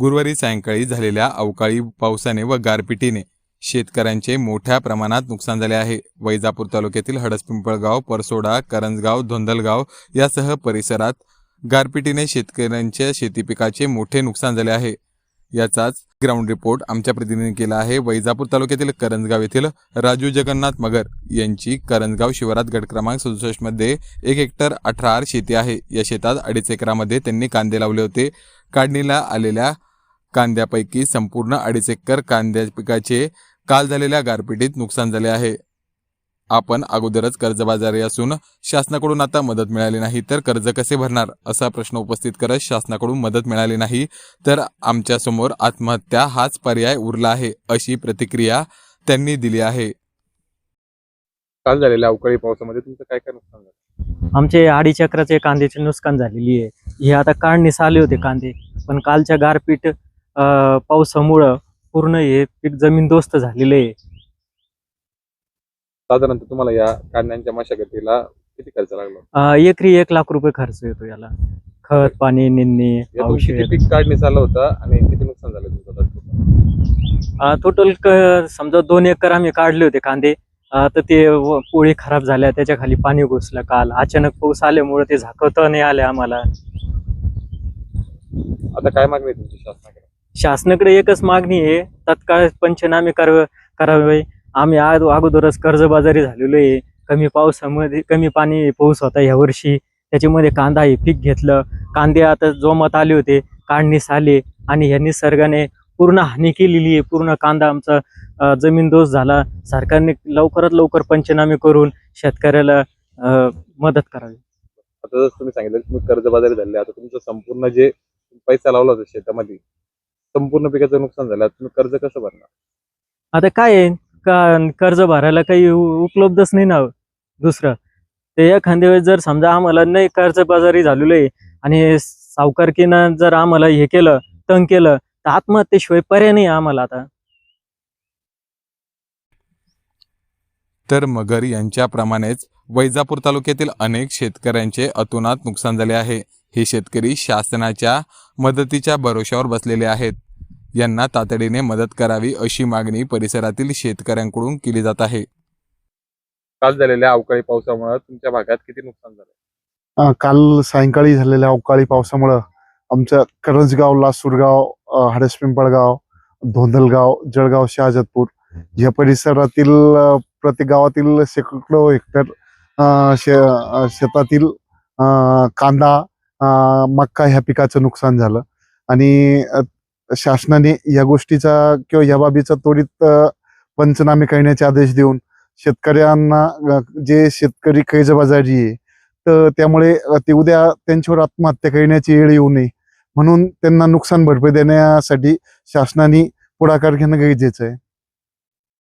गुरुवारी सायंकाळी झालेल्या अवकाळी पावसाने व गारपिटीने शेतकऱ्यांचे मोठ्या प्रमाणात नुकसान झाले आहे. वैजापूर तालुक्यातील हडसपिंपळगाव परसोडा करंजगाव धोंदलगाव यासह परिसरात गारपिटीने शेतकऱ्यांच्या शेतीपिकाचे मोठे नुकसान झाले आहे. याचाच ग्राउंड रिपोर्ट आमच्या प्रतिनिधीने केला आहे. वैजापूर तालुक्यातील करंजगाव येथील राजू जगन्नाथ मगर यांची करंजगाव शिवारात गट क्रमांक सदुसष्टमध्ये एक हेक्टर अठरा आर शेती आहे. या शेतात अडीच एकरामध्ये त्यांनी कांदे लावले होते. काढणीला आलेल्या कांद्यापैकी संपूर्ण अडीच एकर कांद्या पिकाचे काल झालेल्या गारपिटीत नुकसान झाले आहे. आपण अगोदरच कर्जबाजारी असून शासनाकडून आता मदत मिळाली नाही तर कर्ज कसे भरणार? असा प्रश्न उपस्थित करत शासनाकडून मदत मिळाली नाही तर आमच्यासमोर आत्महत्या हाच पर्याय उरला आहे अशी प्रतिक्रिया त्यांनी दिली आहे. काल झालेल्या अवकाळी पावसामध्ये तुमचं काय काय नुकसान झालं? आमचे अडीच चक्राचे कांद्याचे नुकसान झालेली आहे. हे आता काढणीस आले होते कांदे पण कालच्या गारपीट अं, पावसामुळं पूर्ण हे पीक जमीनदोस्त झालेले आहे. साधारणतः तुम्हाला या कांद्यांच्या मशागतीला किती खर्च लागला? अं, एकरी एक लाख रुपये खर्च येतो याला. खत पाणी निंदणी किती औषध. पीक काढणीस आलं होतं आणि किती नुकसान झालं तुमचं टोटल समजा दोन एकर आम्ही काढले होते कांदे. अं, तर ते व- पोळी खराब झाल्या त्याच्याखाली पाणी घुसलं काल. अचानक पाऊस आल्यामुळे ते झाकवता नाही आले आम्हाला. आता काय मागणी आहे तुमची शासनाकडे? शासनाकडे एकच मागणी आहे. तत्काळ पंचनामे करावे. आम्ही आज अगोदरच कर्जबाजारी झालेलो आहे. कमी पावसामध्ये कमी पाणी पाऊस होता ह्या वर्षी. त्याच्यामध्ये कांदा हे पीक घेतलं. कांदे आता जोमात आले होते. काढणीस आले आणि ह्या निसर्गाने पूर्ण हानी केलेली आहे. पूर्ण कांदा आमचा अं, जमीनदोष झाला. सरकारने लवकरात लवकर पंचनामे करून शेतकऱ्याला मदत करावी. आता जसं तुम्ही सांगितलं तुम्ही कर्जबाजारी झाले. आता तुमचं संपूर्ण जे पैसा लावला होता शेतामध्ये संपूर्ण पिकाचं नुकसान झालं. तुम्ही कर्ज कसं भरणार? आता काय आहे? का कर्ज भरायला काही उपलब्धच नाही ना दुसरं. ते एखाद्या वेळेस जर समजा आम्हाला नाही कर्जबाजारी झालेलो आहे आणि सावकारकीनं जर आम्हाला हे केलं तंग केलं तर आत्महत्येशिवाय पर्याय नाही आम्हाला आता. तर मगर यांच्याप्रमाणेच वैजापूर तालुक्यातील अनेक शेतकऱ्यांचे अतोनात नुकसान झाले आहे. हे शेतकरी शासनाच्या मदतीच्या भरोश्यावर बसलेले आहेत. यांना तातडीने मदत करावी अशी मागणी परिसरातील शेतकऱ्यांकडून केली जात आहे. काल झालेल्या अवकाळी पावसामुळे तुमच्या भागात किती नुकसान झालं? अं, काल सायंकाळी झालेल्या अवकाळी पावसामुळं आमच्या करंजगाव लासूरगाव अं, हडसपिंपळगाव धोंदलगाव जळगाव शहाजतपूर या परिसरातील अं, प्रत्येक गावातील शेकडो हेक्टर अं, शे अं, शेतातील अं, कांदा अं, मक्का ह्या पिकाचं नुकसान झालं. आणि अं, शासनाने या गोष्टीचा किंवा या बाबीचा त्वरित पंचनामे करण्याचे आदेश देऊन शेतकऱ्यांना जे शेतकरी कैजबाजारी आहे तर त्यामुळे ते उद्या त्यांच्यावर आत्महत्या करण्याची वेळ येऊ नये. म्हणून त्यांना नुकसान भरपाई देण्यासाठी शासनाने पुढाकार घेणं गरजेचं आहे.